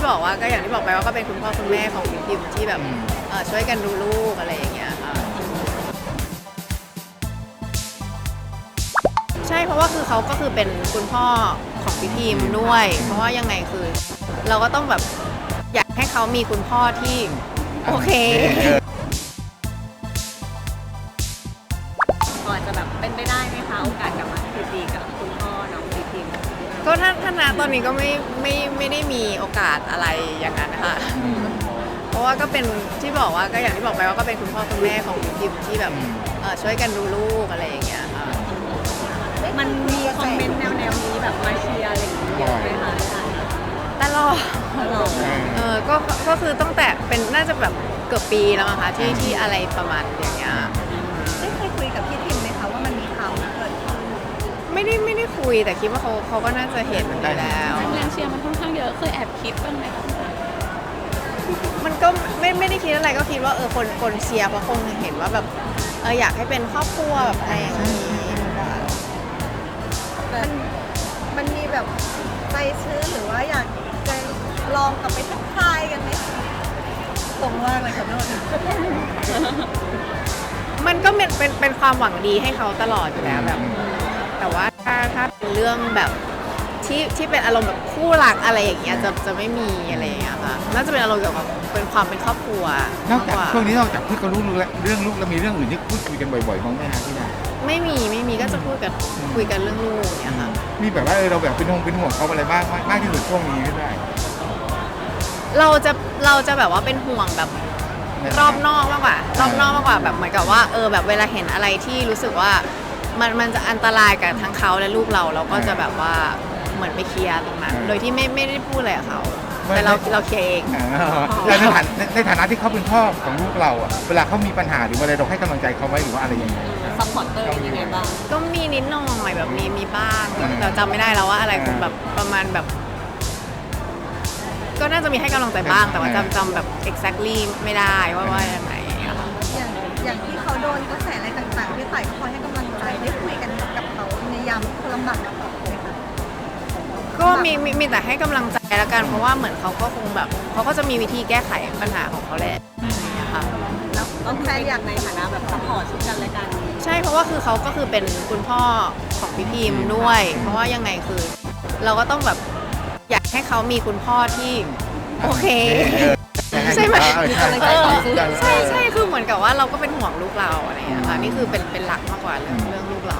ที่บอกว่าก็อย่างที่บอกไปว่าก็เป็นคุณพ่อคุณแม่ของพิมพิมที่แบบอืมเอ่อช่วยกันดูลูกอะไรอย่างเงี้ยค่ะใช่เพราะว่าคือเขาก็คือเป็นคุณพ่อของพิพิมด้วย เพราะว่ายังไงคือ เราก็ต้องแบบอยากให้เขามีคุณพ่อที่โอเคก่ ก็ถ้าถ้าณตอนนี้ก็ไม่ไม่ไม่ได้มีโอกาสอะไรอย่างนั้นนะคะเพราะว่าก็เป็นที่บอกว่าก็อย่างที่บอกไปว่าก็เป็นคุณพ่อคุณแม่ของพิมพิมที่แบบเอ่อช่วยกันดูลูกอะไรอย่างเงี้ยค่ะ มันมีคอมเมนต์แนวๆนี้แบบมาเชียร์อะไรอย่างเงี้ยเยอะไหมคะตลอดตลอดเออก็ก็คือตั้งแต่เป็นน่าจะแบบเกือบปีแล้วมั้งคะที่ที่อะไรประมาณอย่างเงี้ย ไม่ได้ไม่ได้คุยแต่คิดว่าเขาเขาก็น่าจะเห็นอยู่แล้วแรงเชียร์มันค่อนข้างเยอะเคยแอบคิดบ้างไหมคะมันก็ไม่ไม่ได้คิดอะไรก็คิดว่าเออคนคนเชียร์เพราะคงเห็นว่าแบบเอออยากให้เป็นครอบครัวแบบอะไรอย่างนี้มันมันมีแบบใจชื้นหรือว่าอยากจะลองกลับไปทักทายกันไหมตรงมากเลยขอโทษมันก็เป็นเป็นเป็นความหวังดีให้เขาตลอดอยู่แล้วแบบ แต่ว่าถ้าถ้าเป็นเรื่องแบบที่ที่เป็นอารมณ์แบบคู่รักอะไรอย่างเงี้ยจะจะไม่มีอะไรอย่างเงี้ยค่ะน่าจะเป็นอารมณ์เกี่ยวกับเป็นความเป็นครอบครัวนอกมากจากกว่าช่วงนี้นอกจากพูดกับลูกแล้วเรื่องลูกแล้วมีเรื่องอื่นที่พูดคุยกันบ่อยๆบ้างไหมฮะพี่นาไม่มีไม่มีก็จะพูดกับคุยกันเรื่องลูกอย่างเงี้ยค่ะมีแบบว่าเออเราแบบเป็นห่วงเป็นห่วงเขาอะไรบ้างมากมากที่สุดช่วงนี้ก็ได้ เราจะเราจะแบบว่าเป็นห่วงแบบรอบนอกมากกว่ารอบนอกมากกว่าแบบเหมือนกับว่าเออแบบเวลาเห็นอะไรที่รู้สึกว่า มันมันจะอันตรายกับทั้งเขาและลูกเราเราก็จะแบบว่าเหมือนไปเคลียร์ตรงนั้น โดยที่ไม่ไม่ได้พูดอะไรกับเขาแต่เราเราเคลียร์เอง อ่าแล้วในฐานะในฐานะที่เขาเป็นพ่อของลูกเราอะเวลาเขามีปัญหาหรืออะไรเราให้กำลังใจเขาไหมหรือว่าอะไรยังไง ซัพพอร์ตเตอร์เป็นยังไงบ้าง ก็มีนิดหน่อยแบบมีมีบ้างอืมแต่จำไม่ได้แล้วว่าอะไรคงแบบประมาณแบบ ก็น่าจะมีให้กำลังใจบ้างแต่ว่าจำจำแบบ exactly ไม่ได้ว่าว่ายังไง ยามลำบากกับเขาไหมคะก็มีมีมีแต่ให้กำลังใจแล้วกัน เพราะว่าเหมือนเขาก็คงแบบเขาก็จะมีวิธีแก้ไขปัญหาของเขาแหละอย่างเงี้ยค่ะ แล้วก็แฟนอยากในฐานะแบบซัพพอร์ตซึ่งกันและกันใช่เพราะว่าคือเขาก็คือเป็นคุณพ่อของพี่พิมพ์ด้วย เพราะว่ายังไงคือ เราก็ต้องแบบอยากให้เขามีคุณพ่อที่โอเค ใช่ไหมมีกำลังใจเออใช่ใช่คือเหมือนกับว่าเราก็เป็นห่วงลูกเราอะไรอย่างเงี้ยค่ะนี่คือเป็นเป็นหลักมากกว่าเรื่องเรื่องลูกเรา